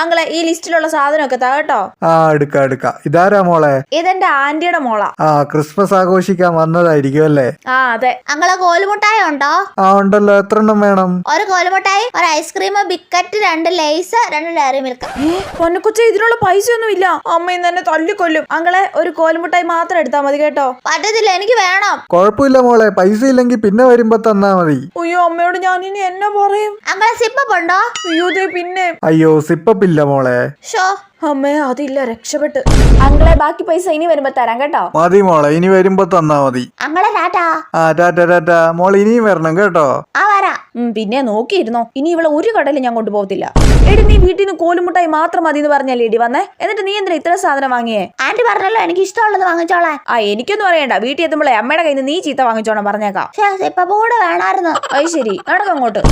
അങ്ങളെ ഈ ലിസ്റ്റിലുള്ള സാധനമൊക്കെ താ കേട്ടോ. ആ എടുക്ക എടുക്ക. ഇതാരാ മോളെ? ഇതെന്റെ ആന്റിയുടെ മോളാ. ആ ക്രിസ്മസ് ആഘോഷിക്കാൻ വന്നതായിരിക്കും അല്ലേ? ആ അതെ. അങ്ങളെ കോലുമുട്ടായ ഉണ്ടോ? ആ ഉണ്ടല്ലോ. എത്ര എണ്ണം വേണം? ഒരു കോലുമുട്ടായി ഒരു ഐസ്ക്രീം ബിക്കറ്റ് രണ്ട് ലേസ് രണ്ട് ഡയറി മിൽക്ക്. പൊന്നക്കുച്ച ഇതിനുള്ള പൈസ ഒന്നും ഇല്ല അമ്മ ഇന്ന് എന്നെ തല്ലിക്കൊല്ലും. അങ്ങളെ ഒരു കോലുമുട്ടായി മാത്രം എടുത്താൽ മതി കേട്ടോ. പറ്റത്തില്ല എനിക്ക് വേണം. കുഴപ്പമില്ല മോളെ. പൈസ ഇല്ലെങ്കിൽ പിന്നെ വരുമ്പോ തന്നാ മതി. അയ്യോ അമ്മയോട് ഞാൻ ഇനി എന്നെ പറയും? അങ്ങളെ സിപ്പ് ഉണ്ടോ? അയ്യോ ദേ പിന്നെ. അയ്യോ സിപ്പപ്പില്ല മോളെ. ഷോ. അമ്മേ അതില്ല രക്ഷപ്പെട്ട്. അങ്ങളെ ബാക്കി പൈസ ഇനി വരുമ്പോ തരാം കേട്ടോ. മതി മോളെ ഇനി വരുമ്പോ തന്നാ മതി. അങ്ങളെ ടാറ്റാ. ആ ടാറ്റ ടാറ്റ. മോൾ ഇനിയും വരണം കേട്ടോ. ആ വരാ. ഉം, പിന്നെ നോക്കിയിരുന്നോ? ഇനി ഇവളെ ഒരു കടയിലും ഞാൻ കൊണ്ടുപോകത്തില്ല. എടി നീ വീട്ടിൽ നിന്ന് കോലുമുട്ടായി മാത്രം മതി എന്ന് പറഞ്ഞല്ലേ എടി വന്നേ? എന്നിട്ട് നീ എന്തിനാ ഇത്ര സാധനം വാങ്ങിയേ? ആന്റി പറഞ്ഞല്ലോ എനിക്ക് ഇഷ്ടമുള്ളത് വാങ്ങിച്ചോളാൻ. ആ എനിക്കൊന്നും അറിയണ്ട. വീട്ടിൽ എത്തുമ്പോഴേ അമ്മയുടെ കയ്യിൽ നിന്ന് നീ ചീത്ത വാങ്ങിച്ചോണം പറഞ്ഞേക്കാം. ഇപ്പൊ കൂടെ വേണമായിരുന്നു അത് ശരി. നടക്കങ്ങോട്ട്